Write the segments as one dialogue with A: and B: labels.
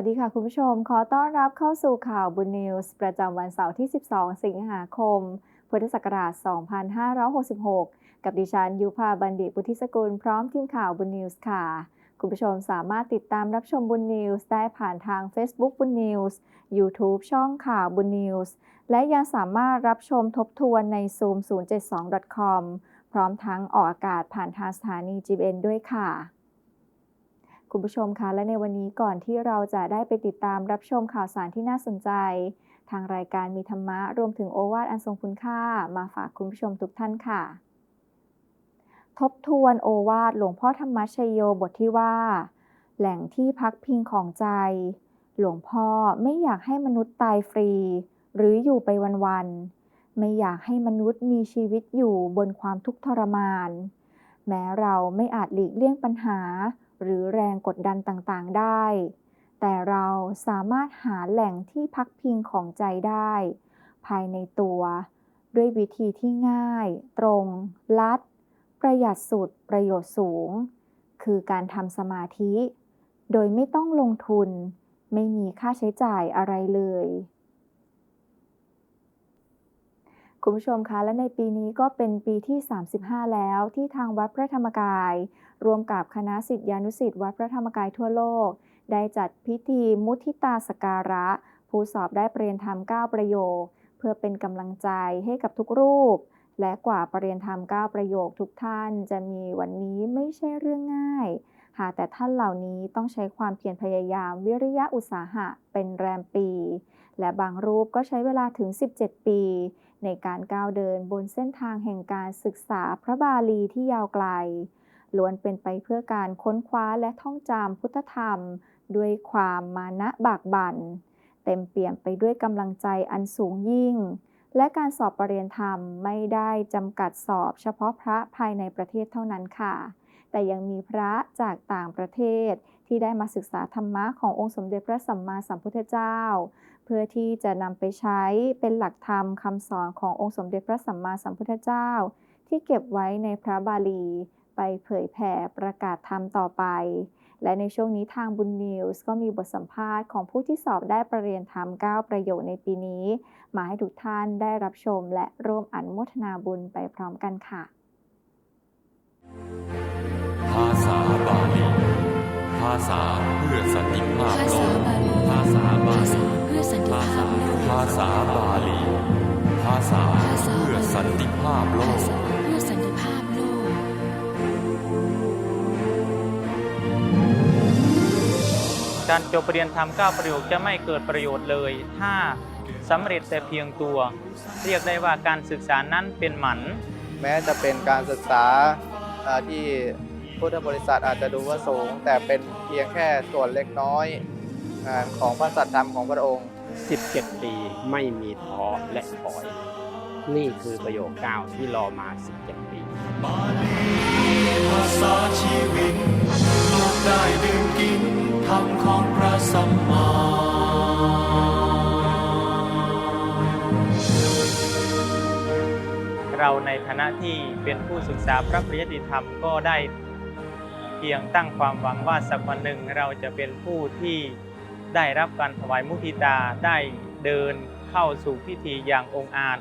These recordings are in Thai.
A: วัสดีค่ะคุณผู้ชม ขอต้อนรับเข้าสู่ข่าวบุญนิวส์ประจำวันเสาร์ที่ 12 สิงหาคม พุทธศักราช 2566 กับดิฉันยุพาบัณฑิตบุธิสกุลพร้อมทีมข่าวบุญนิวส์ค่ะ คุณผู้ชมสามารถติดตามรับชมบุญนิวส์ได้ผ่านทาง Facebook บุญนิวส์ YouTube ช่องข่าวบุญนิวส์ และยังสามารถรับชมทบทวนใน zoom 072.com พร้อมทั้งออกอากาศผ่านทางสถานี GBN ด้วยค่ะ คุณผู้ชมคะและในวันนี้ก่อนที่เราจะได้ไปติดตามรับชมข่าวสารที่น่าสนใจ ทางรายการมีธรรมะรวมถึงโอวาทอันทรงคุณค่า มาฝากคุณผู้ชมทุกท่านค่ะ ทบทวนโอวาทหลวงพ่อธรรมชยโยบทที่ว่า แหล่งที่พักพิงของใจ หลวงพ่อไม่อยากให้มนุษย์ตายฟรี หรืออยู่ไปวันๆไม่อยากให้มนุษย์มีชีวิตอยู่บนความทุกข์ทรมาน แม้เราไม่อาจหลีกเลี่ยงปัญหา หรือแรงกดดันต่างๆได้ แต่เราสามารถหาแหล่งที่พักพิงของใจได้ ภายในตัว ด้วยวิธีที่ง่าย ตรง ลัด ประหยัดสุดประโยชน์สูง คือการทำสมาธิ โดยไม่ต้องลงทุน ไม่มีค่าใช้จ่ายอะไรเลย คุณผู้ชมคะและในปีนี้ก็เป็นปีที่ 35 แล้วที่ทางวัดพระธรรมกาย รวมกับคณะสิทธิานุสิทธิ์วัดพระธรรมกายทั่วโลก ได้จัดพิธีมุทิตาสการะ ผู้สอบได้ปรริญญาธรรม 9 ประโยค เพื่อเป็นกำลังใจให้กับทุกรูป และกว่าปรริญญาธรรม 9 ประโยคทุกท่านจะมีวันนี้ไม่ใช่เรื่องง่ายหากแต่ท่านเหล่านี้ต้องใช้ความเพียรพยายามวิริยะอุตสาหะเป็นแรมปี และบางรูปก็ใช้เวลาถึง 17 ปี ในการก้าวเดินบนเส้นทางแห่งการศึกษาพระบาลีที่ยาวไกลล้วนเป็นไปเพื่อการค้นคว้าและท่องจำพุทธธรรม ด้วยความมานะบากบั่น เต็มเปี่ยมไปด้วยกำลังใจอันสูงยิ่ง และการสอบปรริญญาธรรมไม่ได้จำกัดสอบเฉพาะพระภายในประเทศเท่านั้นค่ะ แต่ยังมีพระจากต่างประเทศที่ได้มาศึกษาธรรมะขององค์สมเด็จพระสัมมาสัมพุทธเจ้า พื่อที่จะนำไปใช้เป็นหลักธรรมคำสอนขององค์สมเด็จพระสัมมาสัมพุทธเจ้า ที่เก็บไว้ในพระบาลี ไปเผยแผ่ประกาศธรรมต่อไป และในช่วงนี้ทางบุญนิวส์ก็มีบทสัมภาษณ์ของผู้ที่สอบได้ประเรียนธรรม 9 ประโยคในปีนี้ มาให้ทุกท่านได้รับชมและร่วมอนุโมทนาบุญไปพร้อมกันค่ะ
B: ภาษาบาลี ภาษาเพื่อสันติภาพ
C: ภา
B: โล
C: ษากบาลี
B: ภาษาบา
C: ภา
B: ลี
C: ษาเพื่อสันติ
B: ภา
C: ภา
B: ษา
C: พโลก
B: ภาษาบาลี ภาษาเพื่อสันติภาพโล
C: ภากษาเพื่อสันติภาพโลก
D: การจบปรริญญาธรรม9ประโยคจะไม่เกิดประโยชน์เลย ถ้าสำเร็จแต่เพียงตัว เรียกได้ว่าการศึกษานั้นเป็นหมัน
E: แม้จะเป็นการศึกษาเอ่อที่พุทธบริษัทอาจจะดูว่าสูง แต่เป็นเพียงแค่ส่วนเล็กน้อย อ่าของพระสัตธรรมของพระองค์
F: 17 ปีไม่มีท้อและถอย นี่คือประโยค9ที่รอมา 17ปี
G: ภาษาชีวิตลูกได้ดื่มกินธรรมของพระสัมมา
D: เราในฐานะที่เป็นผู้ศึกษาพระปริยติธรรมก็ได้เพียงตั้งความหวังว่าสักวันหนึ่งเราจะเป็นผู้ที่ ได้รับการถวายมุทิตาได้เดินเข้าสู่พิธีอย่างองอาจ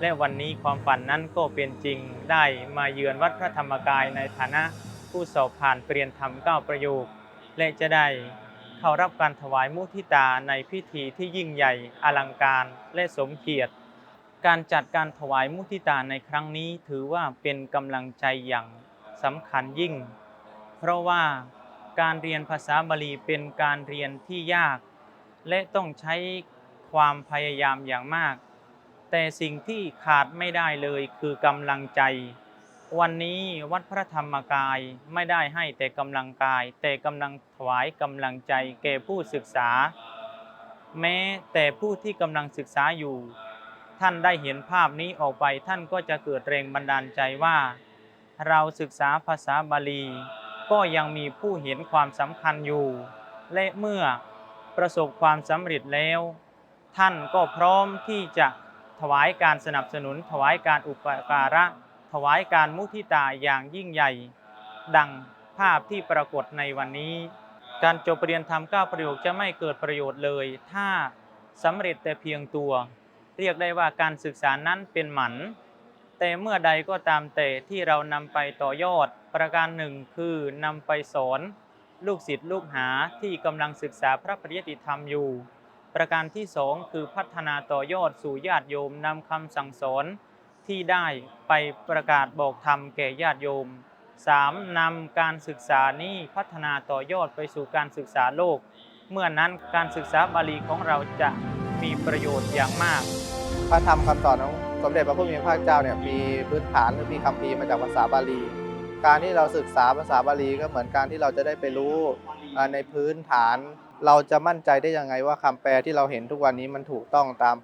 D: และวันนี้ความฝันนั้นก็เป็นจริงได้มาเยือนวัดพระธรรมกายในฐานะผู้สอบผ่านเปลี่ยนธรรมเก้าประโยค และจะได้เข้ารับการถวายมุทิตาในพิธีที่ยิ่งใหญ่อลังการและสมเกียรติ การจัดการถวายมุทิตาในครั้งนี้ถือว่าเป็นกำลังใจอย่างสำคัญยิ่ง เพราะว่า การเรียนภาษาบาลีเป็นการเรียนที่ยาก และต้องใช้ความพยายามอย่างมาก แต่สิ่งที่ขาดไม่ได้เลยคือกำลังใจ วันนี้วัดพระธรรมกายไม่ได้ให้แต่กำลังกาย แต่กำลังถวายกำลังใจแก่ผู้ศึกษา แม้แต่ผู้ที่กำลังศึกษาอยู่ ท่านได้เห็นภาพนี้ออกไปท่านก็จะเกิดแรงบันดาลใจว่า เราศึกษาภาษาบาลี ก็ยังมีผู้เห็นความสำคัญอยู่ และเมื่อประสบความสำเร็จแล้ว ท่านก็พร้อมที่จะถวายการสนับสนุน ถวายการอุปการะ ถวายการมุทิตาอย่างยิ่งใหญ่ ดังภาพที่ปรากฏในวันนี้ การจบปรริญญาธรรมเก้าประโยคจะไม่เกิดประโยชน์เลย ถ้าสำเร็จแต่เพียงตัว เรียกได้ว่าการศึกษานั้นเป็นหมัน แต่เมื่อใดก็ตามแต่ที่เรานำไปต่อยอด ประการหนึ่งคือนำไปสอน ลูกศิษย์ลูกหาที่กำลังศึกษาพระปริยติธรรมอยู่ ประการที่สองคือพัฒนาต่อยอดสู่ญาติโยมนำคำสั่งสอนที่ได้ไปประกาศบอกธรรมแก่ญาติโยม 3. นำการศึกษานี้พัฒนาต่อยอดไปสู่การศึกษาโลก เมื่อนั้นการศึกษาบาลีของเราจะมีประโยชน์อย่างมาก
E: พระธรรมคำสอนของ สมเด็จพระผู้มีพระเจ้าเนี่ยมีพื้นฐานหรือมีคำพีมาจากภาษาบาลี การที่เราศึกษาภาษาบาลีก็เหมือนการที่เราจะได้ไปรู้ในพื้นฐาน เราจะมั่นใจได้ยังไงว่าคำแปลที่เราเห็นทุกวันนี้มันถูกต้องตาม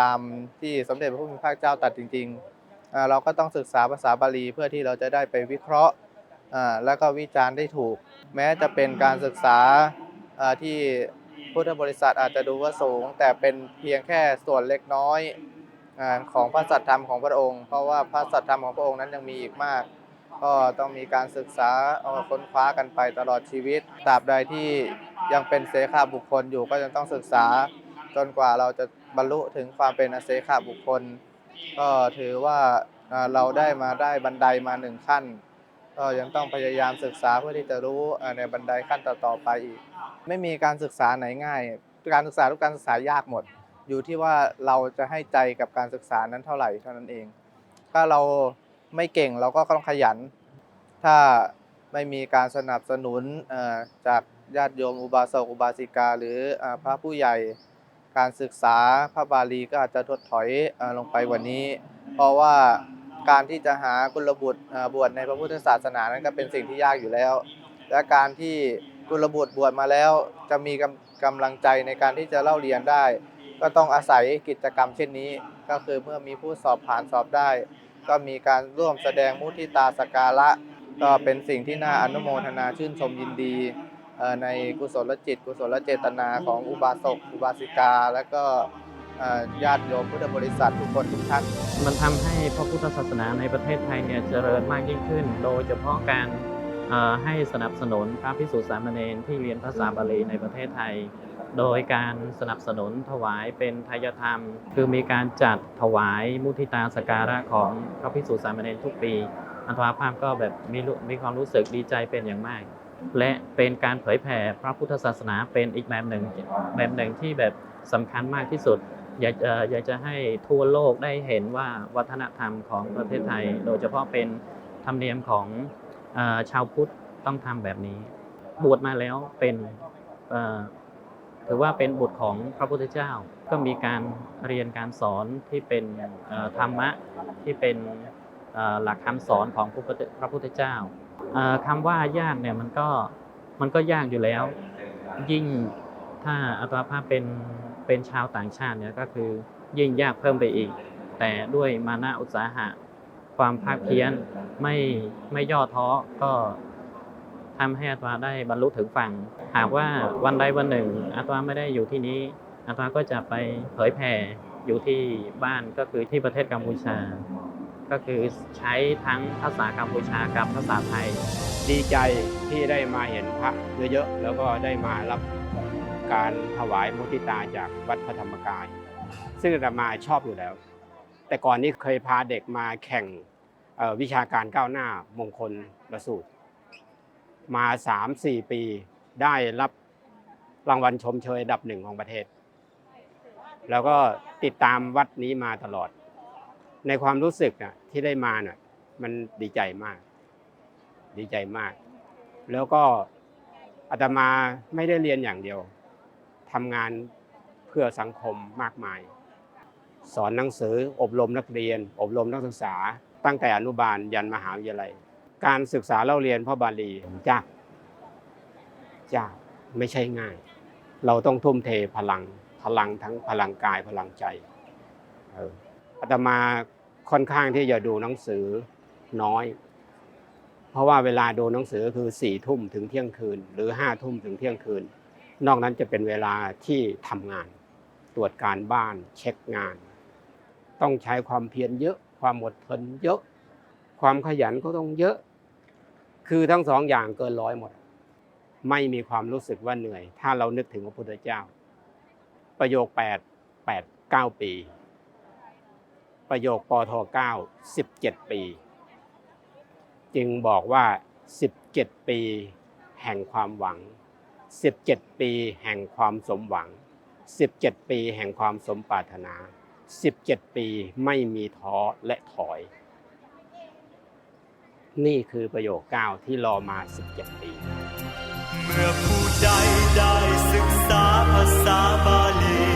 E: ตามที่สมเด็จพระผู้มีพระเจ้าตรัสจริง ๆ เราก็ต้องศึกษาภาษาบาลีเพื่อที่เราจะได้ไปวิเคราะห์แล้วก็วิจารณ์ได้ถูก แม้จะเป็นการศึกษาอ่าที่พุทธบริษัทอาจจะดูว่าสูง แต่เป็นเพียงแค่ส่วนเล็กน้อย ของพระสัทธรรมของพระองค์ เพราะว่าพระสัทธรรมของพระองค์นั้นยังมีอีกมาก ก็ต้องมีการศึกษาค้นคว้ากันไปตลอดชีวิตตราบใดที่ยังเป็นเสขาบุคคลอยู่ก็ยังต้องศึกษา จนกว่าเราจะบรรลุถึงความเป็นอเสขาบุคคล ก็ถือว่าเราได้มาได้บันไดมาหนึ่งขั้น ก็ยังต้องพยายามศึกษาเพื่อที่จะรู้ในบันไดขั้นต่อๆไปอีก ไม่มีการศึกษาไหนง่าย การศึกษาทุกการศึกษายากหมด อยู่ที่ว่าเราจะให้ใจกับการศึกษานั้นเท่าไหร่เท่านั้นเอง ถ้าเราไม่เก่งเราก็ต้องขยัน ถ้าไม่มีการสนับสนุนจากญาติโยมอุบาสกอุบาสิกา หรือพระผู้ใหญ่การศึกษาพระบาลีก็อาจจะถดถอยลงไปกว่านี้ เพราะว่าการที่จะหากุลบุตรบวชในพระพุทธศาสนานั้นก็เป็นสิ่งที่ยากอยู่แล้ว และการที่กุลบุตรบวชมาแล้วจะมีกำกำลังใจในการที่จะเล่าเรียนได้ ก็ต้องอาศัยกิจกรรมเช่นนี้ ก็คือเมื่อมีผู้สอบผ่านสอบได้ ก็มีการร่วมแสดงมุทิตาสการะ ก็เป็นสิ่งที่น่าอนุโมทนาชื่นชมยินดีในกุศลจิต กุศลเจตนาของอุบาสกอุบาสิกา และก็ญาติโยมพุทธบริษัททุกคนทุกท่าน
H: มันทำให้พระพุทธศาสนาในประเทศไทยเนี่ยเจริญมากยิ่งขึ้น โดยเฉพาะการให้สนับสนุนพระพิสุสามเณรที่เรียนภาษาบาลีในประเทศไทย โดยการสนับสนุนถวายเป็นทายธรรม คือมีการจัดถวายมุทิตาสการะของพระพิสุสามเณรทุกปี อัตวาภาพก็แบบมีมีความรู้สึกดีใจเป็นอย่างมาก และเป็นการเผยแผ่พระพุทธศาสนาเป็นอีกแบบหนึ่งแบบหนึ่งที่แบบสำคัญมากที่สุดอยากจะอยากจะให้ทั่วโลกได้เห็นว่าวัฒนธรรมของประเทศไทย โดยเฉพาะเป็นธรรมเนียมของชาวพุทธต้องทำแบบนี้ บวชมาแล้วเป็น ถือว่าเป็นบุตรของพระพุทธเจ้า ก็มีการเรียนการสอนที่เป็นธรรมะที่เป็นหลักคำสอนของพระพุทธเจ้าเอ่อคำว่ายากเนี่ยมันก็มันก็ยากอยู่แล้ว ยิ่งถ้าอัตราภาพเป็นเป็นชาวต่างชาติเนี่ยก็คือยิ่งยากเพิ่มไปอีก แต่ด้วยมานะอุตสาหะ ความภาคเพียรไม่ไม่ย่อท้อก็ ทำให้อัตราได้บรรลุถึงฝั่ง หากว่าวันใดวันหนึ่งอัตราไม่ได้อยู่ที่นี้อัตราก็จะไปเผยแผ่อยู่ที่บ้านก็คือที่ประเทศกัมพูชา ก็คือใช้ทั้งภาษากัมพูชากับภาษาไทย
F: ดีใจที่ได้มาเห็นพระเยอะๆแล้วก็ได้มารับการถวายมุทิตาจากวัดพระธรรมกาย ซึ่งอาตมาชอบอยู่แล้ว แต่ก่อนนี้เคยพาเด็กมาแข่งวิชาการก้าวหน้ามงคลประสูตร มา 3-4 ปีได้รับรางวัลชมเชยอันดับหนึ่งของประเทศ แล้วก็ติดตามวัดนี้มาตลอด ในความรู้สึกน่ะที่ได้มาน่ะมันดีใจมาก ดีใจมาก แล้วก็อาตมาไม่ได้เรียนอย่างเดียวทำงานเพื่อสังคมมากมาย สอนหนังสืออบรมนักเรียน อบรมนักศึกษา ตั้งแต่อนุบาลยันมหาวิทยาลัย การศึกษาเล่าเรียนพระบาลียากยากไม่ใช่ง่าย เราต้องทุ่มเทพลังพลังทั้งพลังกายพลังใจอาตมาค่อนข้างที่จะดูหนังสือน้อย เพราะว่าเวลาดูหนังสือคือสี่ทุ่มถึงเที่ยงคืน หรือห้าทุ่มถึงเที่ยงคืน นอกนั้นจะเป็นเวลาที่ทำงาน ตรวจการบ้านเช็คงาน ต้องใช้ความเพียรเยอะ ความอดทนเยอะ ความขยันก็ต้องเยอะ คือทั้งสองอย่างเกินร้อยหมด ไม่มีความรู้สึกว่าเหนื่อย ถ้าเรานึกถึงพระพุทธเจ้า ประโยค8 8 9 ปี ประโยคปท9 17 ปี จึงบอกว่า 17 ปีแห่งความหวัง 17 ปีแห่งความสมหวัง 17 ปีแห่งความสมปรารถนา 17 ปีไม่มีท้อและถอย นี่คือประโยคเก้าที่รอมา 17 ปี
G: เมื่อผู้ใดได้ศึกษาภาษาบาลี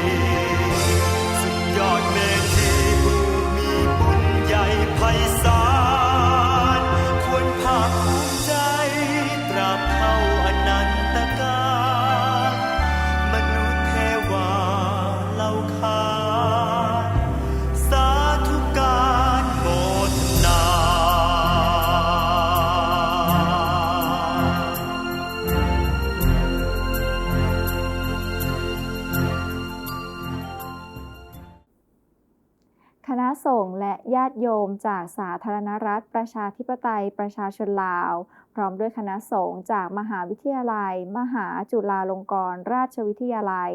G: จากสาธาร
A: ณรัฐ ประชาธิปไตยประชาชนลาว พร้อมด้วยคณะสงฆ์จากมหาวิทยาลัย มหาจุฬาลงกรณราชวิทยาลัย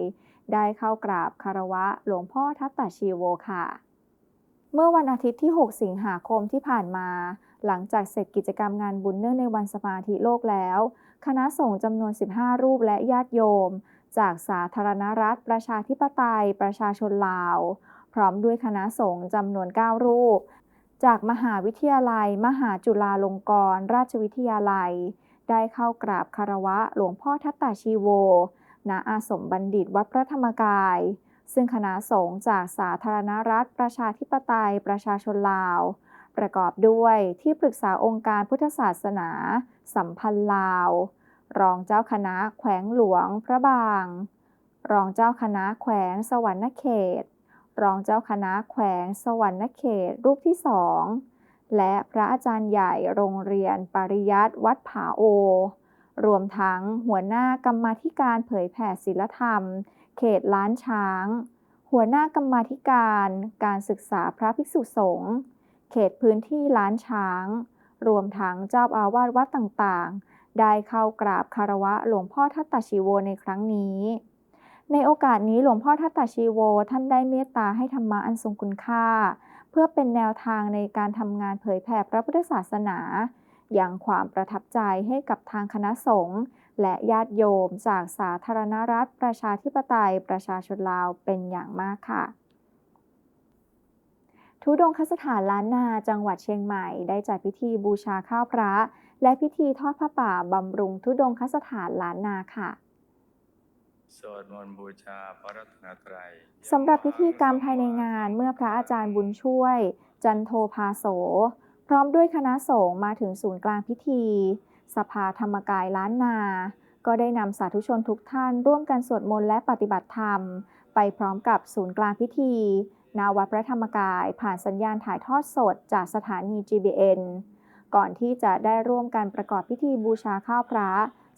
A: ได้เข้ากราบคารวะหลวงพ่อทัตตาชีโวค่ะ เมื่อวันอาทิตย์ที่ 6 สิงหาคมที่ผ่านมา หลังจากเสร็จกิจกรรมงานบุญเนื่องในวันสมาธิโลกแล้ว คณะสงฆ์จำนวน 15 รูปและญาติโยม จากสาธารณรัฐ ประชาธิปไตย ประชาชนลาวพร้อมด้วยคณะสงฆ์จำนวน 9 รูป จากมหาวิทยาลัย มหาจุฬาลงกรณราชวิทยาลัย ได้เข้ากราบคารวะหลวงพ่อทัตตาชีโว ณ อาสมบัณฑิตวัดพระธรรมกาย ซึ่งคณะสงฆ์จากสาธารณรัฐ ประชาธิปไตย ประชาชนลาว ประกอบด้วยที่ปรึกษาองค์การพุทธศาสนา สัมพันธ์ลาว รองเจ้าคณะแขวงหลวงพระบาง รองเจ้าคณะแขวงสวรรณเขต รองเจ้าคณะแขวงสวรรณเขตรูปที่สองและพระอาจารย์ใหญ่โรงเรียนปริยัติวัดผาโอ รวมทั้งหัวหน้ากรรมาธิการเผยแผ่ศีลธรรม เขตล้านช้าง หัวหน้ากรรมาธิการการศึกษาพระภิกษุสงฆ์เขตพื้นที่ล้านช้าง รวมทั้งเจ้าอาวาสวัดต่างๆ ได้เข้ากราบคารวะหลวงพ่อทัตตชีโวในครั้งนี้ ในโอกาสนี้หลวงพ่อทัตตาชีโว ท่านได้เมตตาให้ธรรมะอันทรงคุณค่า เพื่อเป็นแนวทางในการทำงานเผยแผ่พระพุทธศาสนา อย่างความประทับใจให้กับทางคณะสงฆ์และญาติโยมจากสาธารณรัฐ ประชาธิปไตย ประชาชนลาวเป็นอย่างมากค่ะทุดงคสถานล้านนาจังหวัดเชียงใหม่ ได้จัดพิธีบูชาข้าวพระ และพิธีทอดผ้าป่าบำรุงทุดงคสถานล้านนาค่ะ
B: สวดมนต์บูชาพระรัตนตรัย
A: สำหรับพิธีกรรมภายในงานเมื่อพระอาจารย์บุญช่วย จันโทภาโส พร้อมด้วยคณะสงฆ์มาถึงศูนย์กลางพิธี สภาธรรมกายล้านนา ก็ได้นำสาธุชนทุกท่านร่วมกันสวดมนต์และปฏิบัติธรรม ไปพร้อมกับศูนย์กลางพิธีณวัดพระธรรมกายผ่านสัญญาณถ่ายทอดสดจากสถานี GBN ก่อนที่จะได้ร่วมกันประกอบพิธีบูชาข้าวพระ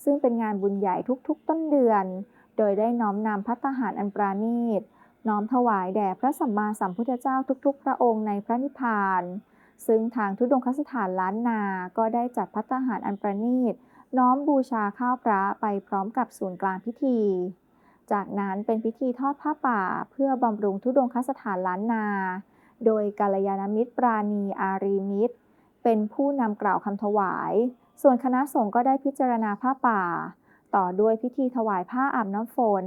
A: ซึ่งเป็นงานบุญใหญ่ทุกๆ ต้นเดือน โดยได้น้อมนำพัตตาหารอันปราณีต น้อมถวายแด่พระสัมมาสัมพุทธเจ้าทุกๆ พระองค์ในพระนิพพาน ซึ่งทางทุดงคสถานล้านนา ก็ได้จัดพัตตาหารอันประณีต น้อมบูชาข้าวพระไปพร้อมกับศูนย์กลางพิธี จากนั้นเป็นพิธีทอดผ้าป่าเพื่อบำรุงทุดงคสถานล้านนา โดยกาลยานมิตรปราณีอารีมิตร เป็นผู้นำกล่าวคำถวาย ส่วนคณะสงฆ์ก็ได้พิจารณาผ้าป่า ต่อด้วยพิธีถวายผ้าอาบน้ำฝน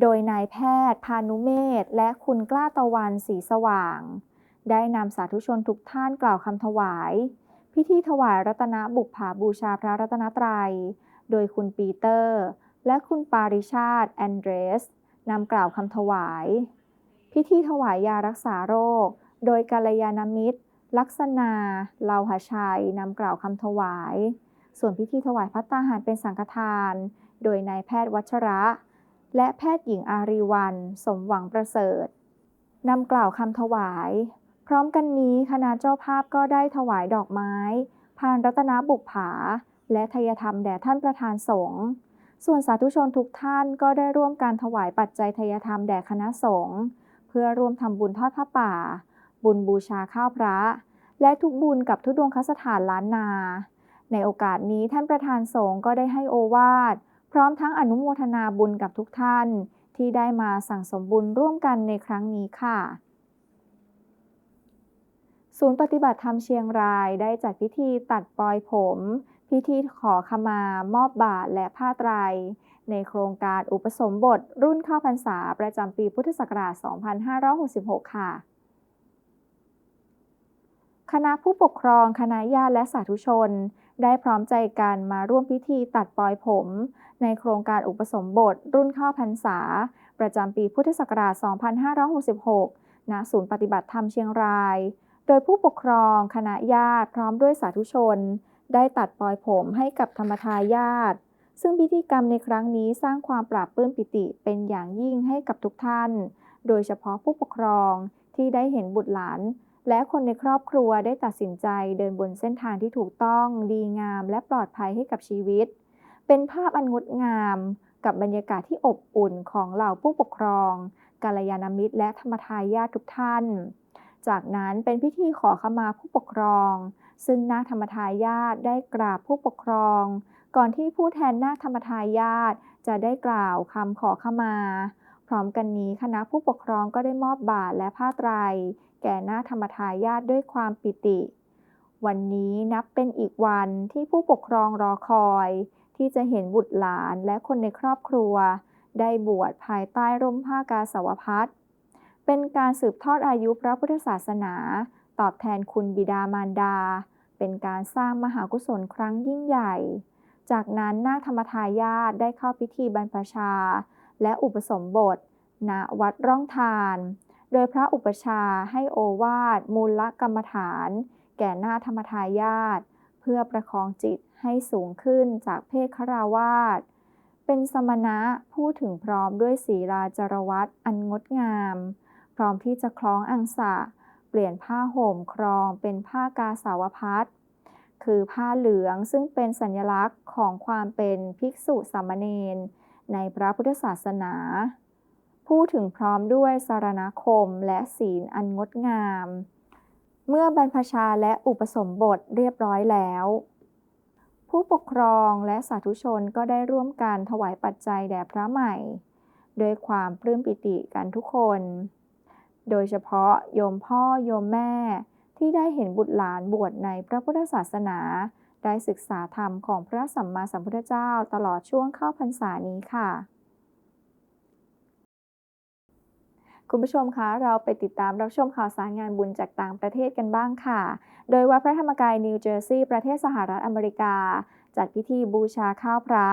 A: โดยนายแพทย์ พานุเมธและคุณกล้าตะวันสีสว่าง ได้นำสาธุชนทุกท่านกล่าวคำถวาย พิธีถวายรัตนบุปผาบูชาพระรัตนตรัย โดยคุณปีเตอร์ และคุณปาริชาติแอนเดรสนำกล่าวคำถวาย พิธีถวายยารักษาโรค โดยกาลยานมิตร ลักษณาเลาหชัยนำกล่าวคำถวาย ส่วนพิธีถวายพัตตาหารเป็นสังฆทาน โดยนายแพทย์วัชระ และแพทย์หญิงอารีวัน สมหวังประเสริฐนำกล่าวคำถวาย พร้อมกันนี้คณะเจ้าภาพก็ได้ถวายดอกไม้ พานรัตนบุปผา และทายธรรมแด่ท่านประธานสงฆ์ส่วนสาธุชนทุกท่านก็ได้ร่วมการถวายปัจจัยทายธรรมแด่คณะสงฆ์เพื่อร่วมทำบุญทอดผ้าป่า บุญบูชาข้าวพระ และทุกบุญกับทุดวงคสถานล้านนา ในโอกาสนี้ท่านประธานสงฆ์ก็ได้ให้โอวาท พร้อมทั้งอนุโมทนาบุญกับทุกท่าน ที่ได้มาสั่งสมบุญร่วมกันในครั้งนี้ค่ะ ศูนย์ปฏิบัติธรรมเชียงรายได้จัดพิธีตัดปลอยผม พิธีขอขมา มอบบาทและผ้าไตร ในโครงการอุปสมบท รุ่นเข้าพรรษาประจำปีพุทธศักราช 2566 ค่ะคณะผู้ปกครอง คณะญาติและสาธุชน ได้พร้อมใจกันมาร่วมพิธีตัดปลอยผม ในโครงการอุปสมบท รุ่นข้าพรรษา ประจำปีพุทธศักราช 2566 ณ ศูนย์ปฏิบัติธรรมเชียงราย โดยผู้ปกครองคณะญาติพร้อมด้วยสาธุชน ได้ตัดปลอยผมให้กับธรรมทายาทซึ่งพิธีกรรมในครั้งนี้สร้างความปราบปลื้มปิติเป็นอย่างยิ่งให้กับทุกท่าน โดยเฉพาะผู้ปกครองที่ได้เห็นบุตรหลาน และคนในครอบครัวได้ตัดสินใจเดินบนเส้นทางที่ถูกต้อง ดีงาม และปลอดภัยให้กับชีวิต เป็นภาพอันงดงาม กับบรรยากาศที่อบอุ่นของเหล่าผู้ปกครองกาลยานมิตร และธรรมทายาททุกท่าน จากนั้นเป็นพิธีขอขมาผู้ปกครอง ซึ่งนาคธรรมทายาทได้กราบผู้ปกครอง ก่อนที่ผู้แทนนาคธรรมทายาทจะได้กล่าวคำขอขมา พร้อมกันนี้คณะผู้ปกครองก็ได้มอบบาตรและผ้าไตร แก่นาธรรมทายาทด้วยความปิติ วันนี้นับเป็นอีกวันที่ผู้ปกครองรอคอย ที่จะเห็นบุตรหลานและคนในครอบครัว ได้บวชภายใต้ร่มผ้ากาสาวพัดเป็นการสืบทอดอายุพระพุทธศาสนา ตอบแทนคุณบิดามารดา เป็นการสร้างมหากุศลครั้งยิ่งใหญ่ จากนั้นนาคธรรมทายาทได้เข้าพิธีบรรพชา และอุปสมบทณวัดร่องทาน โดยพระอุปชาให้โอวาทมูลกรรมฐาน แก่หน้าธรรมทายาทเพื่อประคองจิตให้สูงขึ้นจากเพศคราวาสเป็นสมณะพูดถึงพร้อมด้วยศีลาจารวัตอันงดงาม พร้อมที่จะคล้องอังสะ เปลี่ยนผ้าห่มครองเป็นผ้ากาสาวพัดคือผ้าเหลืองซึ่งเป็นสัญลักษณ์ของความเป็นภิกษุสามเณรในพระพุทธศาสนา พูดถึงพร้อมด้วยสารณคมและศีลอันงดงาม เมื่อบรรพชาและอุปสมบทเรียบร้อยแล้ว ผู้ปกครองและสาธุชนก็ได้ร่วมกันถวายปัจจัยแด่พระใหม่ด้วยความปลื้มปิติกันทุกคน โดยเฉพาะโยมพ่อโยมแม่ที่ได้เห็นบุตรหลานบวชในพระพุทธศาสนา ได้ศึกษาธรรมของพระสัมมาสัมพุทธเจ้าตลอดช่วงเข้าพรรษานี้ค่ะ คุณผู้ชมคะเราไปติดตามรับชมข่าวสารงานบุญจากต่างประเทศกันบ้างค่ะ โดยวัดพระธรรมกายนิวเจอร์ซีย์ประเทศสหรัฐอเมริกา จัดพิธีบูชาข้าวพระ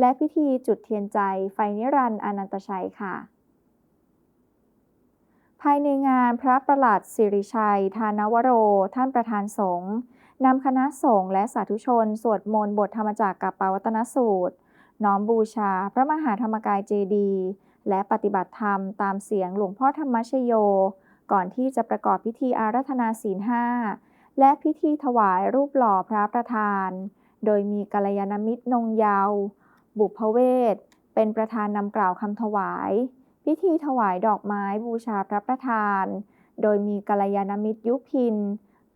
A: และพิธีจุดเทียนใจไฟนิรันดร์อนันตชัยค่ะภายในงานพระประหลัดสิริชัยทานวโร ท่านประธานสงฆ์นำคณะสงฆ์และสาธุชน สวดมนต์บทธรรมจักรกับปวัตนสูตร น้อมบูชาพระมหาธรรมกายเจดีย์ และปฏิบัติธรรมตามเสียงหลวงพ่อธรรมชโย ก่อนที่จะประกอบพิธีอาราธนาศีลห้าและพิธีถวายรูปหล่อพระประธาน โดยมีกัลยาณมิตรนงเยาว บุพเวศ เป็นประธานนำกล่าวคำถวาย พิธีถวายดอกไม้บูชาพระประธาน โดยมีกัลยาณมิตรยุพิน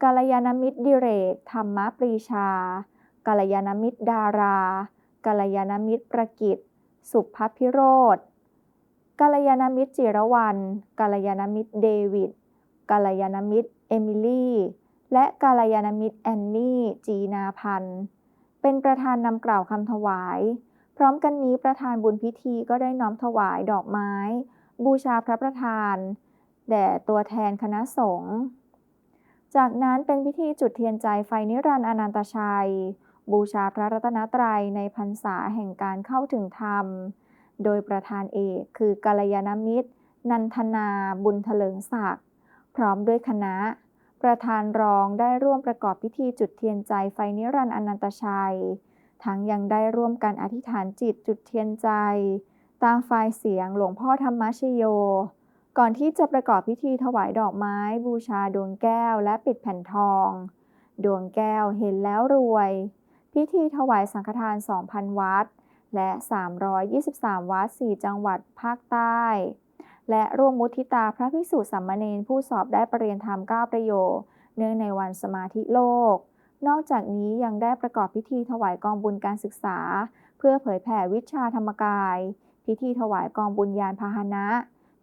A: กัลยาณมิตรดิเรก ธรรมปรีชากัลยาณมิตรดารากัลยาณมิตรประกิต สุภพิโรธ กัลยาณมิตรจิรวรรณกัลยาณมิตรเดวิดกัลยาณมิตรเอมิลี่ และกัลยาณมิตรแอนนี่ จีนาพันธ์ เป็นประธานนำกล่าวคำถวาย พร้อมกันนี้ประธานบุญพิธีก็ได้น้อมถวายดอกไม้ บูชาพระประธาน แด่ตัวแทนคณะสงฆ์ จากนั้นเป็นพิธีจุดเทียนใจไฟนิรันดร์อนันตชัย บูชาพระรัตนตรัยในพรรษาแห่งการเข้าถึงธรรม โดยประธานเอกคือกัลยาณมิตร นันทนาบุญเถลิงศักดิ์พร้อมด้วยคณะ ประธานรองได้ร่วมประกอบพิธีจุดเทียนใจไฟนิรันดร์อนันตชัย ทั้งยังได้ร่วมกันอธิษฐานจิตจุดเทียนใจ ตามไฟเสียงหลวงพ่อธรรมชโย ก่อนที่จะประกอบพิธีถวายดอกไม้ บูชาดวงแก้วและปิดแผ่นทอง ดวงแก้วเห็นแล้วรวย พิธีถวายสังฆทาน 2,000 วัด และ 323 วัด 4 จังหวัดภาคใต้ และร่วมมุทิตาพระภิกษุสามเณรผู้สอบได้ประเรียนธรรม 9 ประโยค เนื่องในวันสมาธิโลก นอกจากนี้ยังได้ประกอบพิธีถวายกองบุญการศึกษา เพื่อเผยแผ่วิชาธรรมกาย พิธีถวายกองบุญยานพาหนะ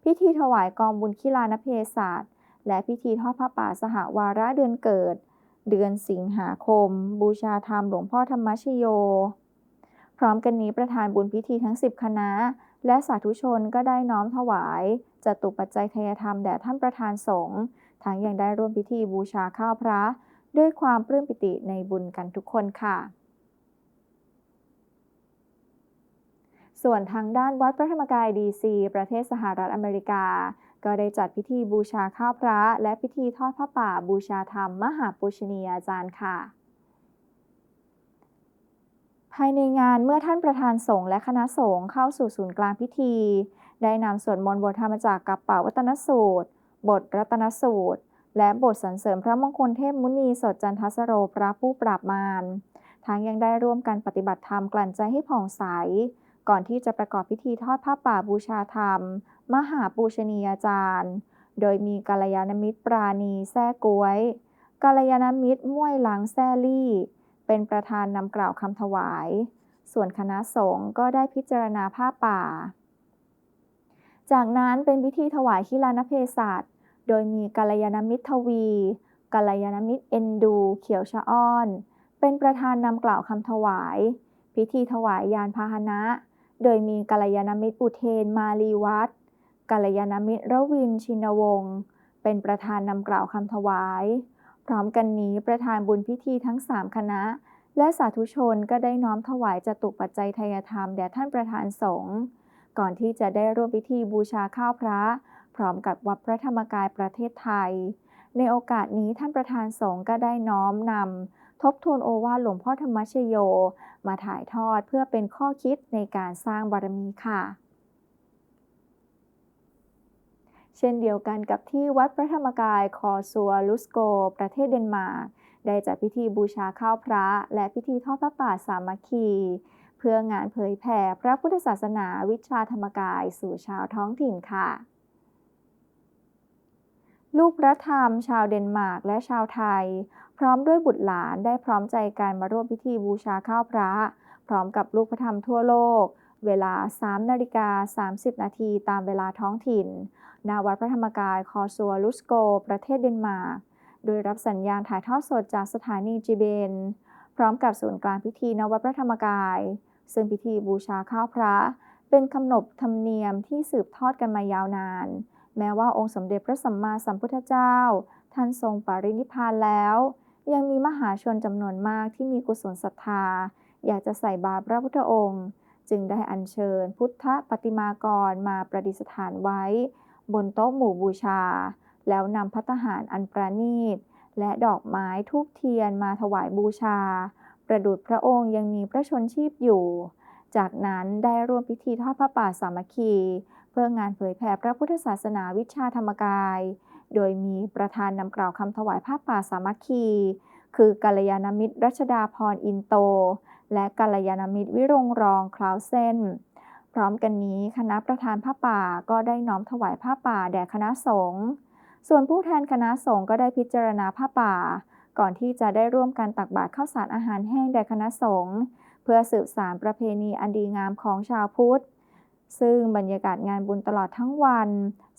A: พิธีถวายกองบุญคิลานเพศาสตร์และพิธีทอดผ้าป่าสหวาระเดือนเกิด เดือนสิงหาคม บูชาธรรมหลวงพ่อธรรมชโย พร้อมกันนี้ประธานบุญพิธีทั้ง 10 คณะ และสาธุชนก็ได้น้อมถวายจตุปัจจัยทยธรรมแด่ท่านประธานสงฆ์ทั้งยังได้ร่วมพิธีบูชาข้าวพระ ด้วยความปลื้มปิติในบุญกันทุกคนค่ะ ส่วนทางด้านวัดพระธรรมกายดีซีประเทศสหรัฐอเมริกา ก็ได้จัดพิธีบูชาข้าวพระ และพิธีทอดพระป่าบูชาธรรมมหาปุชนียาจารย์ค่ะ ภายในงานเมื่อท่านประธานสงฆ์และคณะสงฆ์เข้าสู่ศูนย์กลางพิธี ได้นำสวดมนต์บทธรรมจากกับป่าวัตนสูตร บทรัตนสูตร และบทสรรเสริญพระมงคลเทพมุนีสดจันทสโรพระผู้ปราบมารทั้งยังได้ร่วมกันปฏิบัติธรรมกลั่นใจให้ผ่องใส ก่อนที่จะประกอบพิธีทอดผ้าป่าบูชาธรรม มหาปูชนียาจารย์ โดยมีกัลยาณมิตรปราณีแซ่กวยกัลยาณมิตรม่วยหลังแซ่ลี่ เป็นประธานนำกล่าวคำถวาย ส่วนคณะสงฆ์ก็ได้พิจารณาผ้าป่า จากนั้นเป็นพิธีถวายขีลานเพศัตร์โดยมีกัลยาณมิตรทวีกัลยาณมิตรเอนดู เขียวชะอ้อน เป็นประธานนำกล่าวคำถวาย พิธีถวายยานพาหนะ โดยมีกัลยาณมิตรอุเทนมาลีวัดกัลยาณมิตรระวินชินวงศ์เป็นประธานนำกล่าวคำถวาย พร้อมกันนี้ประธานบุญพิธีทั้ง 3 คณะ และสาธุชนก็ได้น้อมถวายจตุปัจจัยทยธรรมแด่ท่านประธานสงฆ์ก่อนที่จะได้ร่วมพิธีบูชาข้าวพระ พร้อมกับวัดพระธรรมกายประเทศไทย ในโอกาสนี้ท่านประธานสงฆ์ก็ได้น้อมนำทบทวนโอวาทหลวงพ่อธรรมชโย มาถ่ายทอดเพื่อเป็นข้อคิดในการสร้างบารมีค่ะ เช่นเดียวกันกับที่วัดพระธรรมกายคอซัวลุสโก ประเทศเดนมาร์กได้จัดพิธีบูชาข้าวพระ และพิธีทอดพระป่าสามัคคี เพื่องานเผยแผ่พระพุทธศาสนาวิชาธรรมกายสู่ชาวท้องถิ่นค่ะ ลูกพระธรรม ชาวเดนมาร์กและชาวไทย พร้อมด้วยบุตรหลานได้พร้อมใจกันมาร่วมพิธีบูชาข้าวพระ พร้อมกับลูกพระธรรมทั่วโลก เวลา 3 นาฬิกา 30 นาทีตามเวลาท้องถิ่นณวัดพระธรรมกายคอซัวลุสโก ประเทศเดนมาร์ก โดยรับสัญญาณถ่ายทอดสดจากสถานีจีเบน พร้อมกับศูนย์กลางพิธีณวัดพระธรรมกาย ซึ่งพิธีบูชาข้าวพระ เป็นขนบธรรมเนียมที่สืบทอดกันมายาวนาน แม้ว่าองค์สมเด็จพระสัมมาสัมพุทธเจ้า ท่านทรงปรินิพพานแล้ว ยังมีมหาชนจำนวนมากที่มีกุศลศรัทธา อยากจะใส่บาตรพระพุทธองค์ จึงได้อัญเชิญพุทธปฏิมากรมาประดิษฐานไว้ บนโต๊ะหมู่บูชา แล้วนำพัตตาหารอันประณีต และดอกไม้ทูบเทียนมาถวายบูชา ประดุจพระองค์ยังมีพระชนชีพอยู่ จากนั้นได้ร่วมพิธีทอดพระป่าสามัคคี เพื่องานเผยแผ่พระพุทธศาสนาวิชาธรรมกาย โดยมีประธานนำกล่าวคำถวายผ้าป่าสามัคคี คือกัลยาณมิตรรัชดาพรอินโต และกัลยาณมิตรวิรงรองคลาวเซนพร้อมกันนี้คณะประธานผ้าป่าก็ได้น้อมถวายผ้าป่าแด่คณะสงฆ์ส่วนผู้แทนคณะสงฆ์ก็ได้พิจารณาผ้าป่า ก่อนที่จะได้ร่วมกันตักบาตรข้าวสารอาหารแห้งแด่คณะสงฆ์เพื่อสืบสานประเพณีอันดีงามของชาวพุทธ ซึ่งบรรยากาศงานบุญตลอดทั้งวัน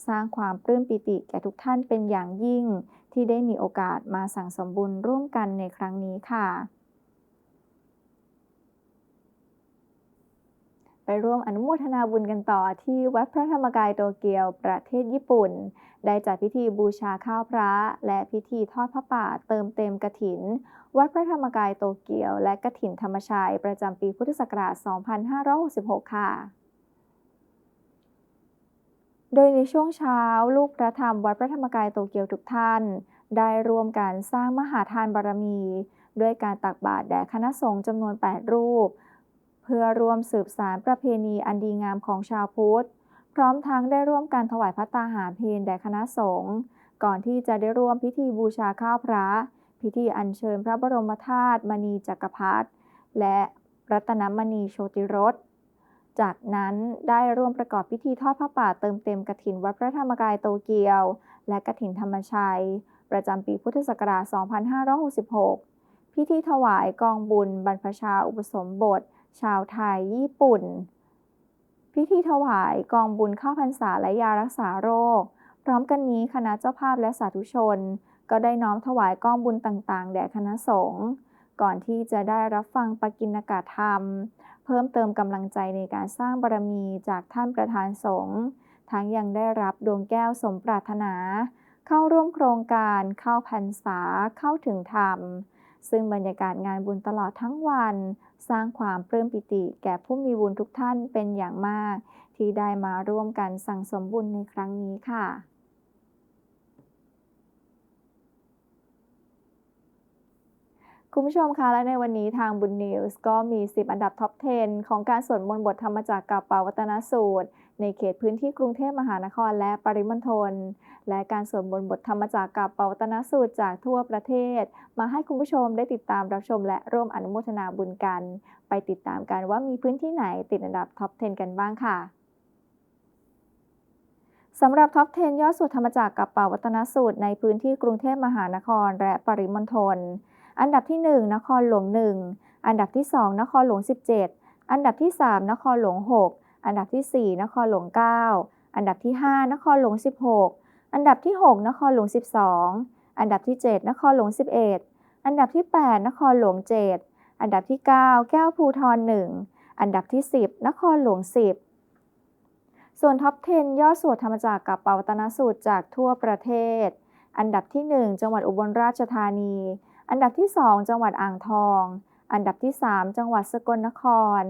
A: สร้างความปลื้มปิติแก่ทุกท่านเป็นอย่างยิ่ง ที่ได้มีโอกาสมาสั่งสมบุญร่วมกันในครั้งนี้ค่ะ ไปร่วมอนุโมทนาบุญกันต่อที่วัดพระธรรมกายโตเกียวประเทศญี่ปุ่น ได้จัดพิธีบูชาข้าวพระ และพิธีทอดพระป่าเติมเต็มกระถิน วัดพระธรรมกายโตเกียว และกระถินธรรมชัยประจำปีพุทธศักราช 2566 ค่ะโดยในช่วงเช้าลูกพระธรรมวัดพระธรรมกายโตเกียวทุกท่าน ได้ร่วมกันสร้างมหาทานบารมี ด้วยการตักบาตรแด่คณะสงฆ์จำนวน 8 รูป เพื่อร่วมสืบสารประเพณีอันดีงามของชาวพุทธ พร้อมทั้งได้ร่วมการถวายพระตาหารเพลแด่คณะสงฆ์ก่อนที่จะได้ร่วมพิธีบูชาข้าวพระ พิธีอัญเชิญพระบรมธาตุมณีจักรพรรดิและรัตนมณีโชติรสจากนั้นได้ร่วมประกอบพิธีทอดพระป่าเติมเต็มกฐินวัดพระธรรมกายโตเกียว และกฐินธรรมชัย ประจำปีพุทธศักราช 2566 พิธีถวายกองบุญบรรพชาอุปสมบท ชาวไทย ญี่ปุ่น พิธีถวายกองบุญเข้าพรรษาและยารักษาโรค พร้อมกันนี้คณะเจ้าภาพและสาธุชน ก็ได้น้อมถวายกองบุญต่างๆ แด่คณะสงฆ์ก่อนที่จะได้รับฟังปกิณกาธรรม เพิ่มเติมกำลังใจในการสร้างบารมีจากท่านประธานสงฆ์ทั้งยังได้รับดวงแก้วสมปรารถนา เข้าร่วมโครงการเข้าพรรษาเข้าถึงธรรม ซึ่งบรรยากาศงานบุญตลอดทั้งวัน สร้างความปลื้มปิติแก่ผู้มีบุญทุกท่านเป็นอย่างมาก ที่ได้มาร่วมกันสั่งสมบุญในครั้งนี้ค่ะคุณผู้ชมคะและในวันนี้ทางบุญนิวส์ก็มี 10 อันดับท็อป 10 ของการสวดมนต์บทธรรมจากกับปาวัตนสูตร ในเขตพื้นที่กรุงเทพมหานครและปริมณฑล และการสวดมนต์บทธรรมจากกับปาวัตนสูตรจากทั่วประเทศ มาให้คุณผู้ชมได้ติดตามรับชมและร่วมอนุโมทนาบุญกัน ไปติดตามกันว่ามีพื้นที่ไหนติดอันดับท็อป 10 กันบ้างค่ะสำหรับท็อป 10 ยอดสวดธรรมจักรกับป่าวัตนสูตรในพื้นที่กรุงเทพมหานครและปริมณฑล อันดับที่ 1 นครหลวง 1 อันดับที่ 2 นครหลวง 17 อันดับที่ 3 นครหลวง 6 อันดับที่ 4 นครหลวง 9 อันดับที่ 5 นครหลวง 16 อันดับที่ 6 นครหลวง 12 อันดับที่ 7 นครหลวง 11 อันดับที่ 8 นครหลวง 7 อันดับที่ 9 แก้วภูทร1อันดับที่ 10 นครหลวง 10 ส่วนท็อป 10 ยอดสวดธรรมจักรกับปาวัตนสูตรจากทั่วประเทศ อันดับที่ 1 จังหวัดอุบลราชธานี อันดับที่ 2 จังหวัดอ่างทอง อันดับที่ 3 จังหวัดสกลนคร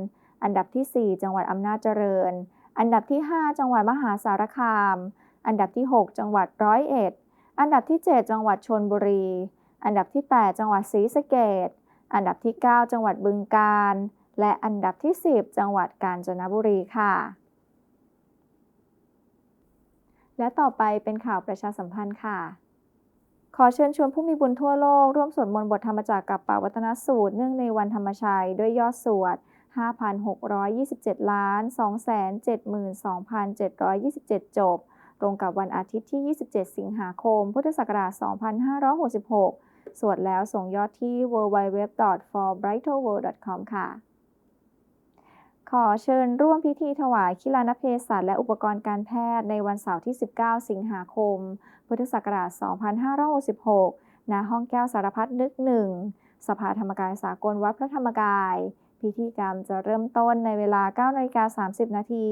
A: อันดับที่ 4 จังหวัดอำนาจเจริญ อันดับที่ 5 จังหวัดมหาสารคาม อันดับที่ 6 จังหวัดร้อยเอ็ด อันดับที่ 7 จังหวัดชนบุรี อันดับที่ 8 จังหวัดศรีสะเกษอันดับที่ 9 จังหวัดบึงกาฬ และอันดับที่ 10 จังหวัดกาญจนบุรีค่ะ และต่อไปเป็นข่าวประชาสัมพันธ์ค่ะขอเชิญชวนผู้มีบุญทั่วโลก ร่วมสวดมนต์บทธรรมจากกับป่าวัตนสูตรเนื่องในวันธรรมชัยด้วยยอดสวด 5,627 ล้าน 272,727 จบ ตรงกับวันอาทิตย์ที่ 27 สิงหาคม พุทธศักราช 2566 สวดแล้วส่งยอดที่ www.forbrighterworld.com ค่ะ ขอเชิญร่วมพิธีถวายคิลานเพศัตและอุปกรณ์การแพทย์ในวันเสาร์ที่ 19 สิงหาคม พุทธศักราช 2566 ณ ห้องแก้วสารพัดนึกหนึ่ง สภาธรรมกายสากลวัดพระธรรมกาย พิธีกรรมจะเริ่มต้นในเวลา9นาฬิกา30 นาที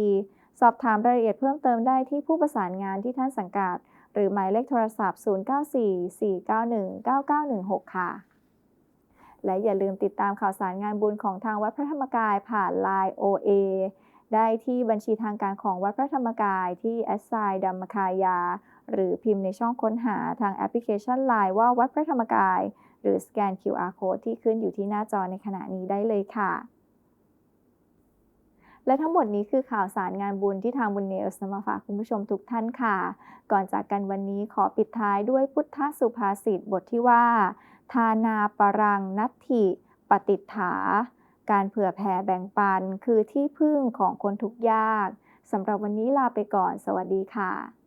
A: สอบถามรายละเอียดเพิ่มเติมได้ที่ผู้ประสานงานที่ท่านสังกัด หรือหมายเลขโทรศัพท์ 0944919916 ค่ะ และอย่าลืมติดตามข่าวสารงานบุญของทางวัดพระธรรมกายผ่าน Line OA ได้ที่บัญชีทางการของวัดพระธรรมกายที่ a s s i ดัมมคายา หรือพิมพ์ในช่องค้นหาทางแอปพลิเคชัน Line ว่าวัดพระธรรมกาย หรือสแกน QR Code ที่ขึ้นอยู่ที่หน้าจอในขณะนี้ได้เลยค่ะ และทั้งหมดนี้คือข่าวสารงานบุญที่ทางบุญเนลส์นำมาฝากคุณผู้ชมทุกท่านค่ะ ก่อนจากกันวันนี้ขอปิดท้ายด้วยพุทธสุภาษิตบทที่ว่า ทานาปรังนัตถิปฏิฐา การเผื่อแผ่แบ่งปันคือที่พึ่งของคนทุกยากสำหรับวันนี้ลาไปก่อน สวัสดีค่ะ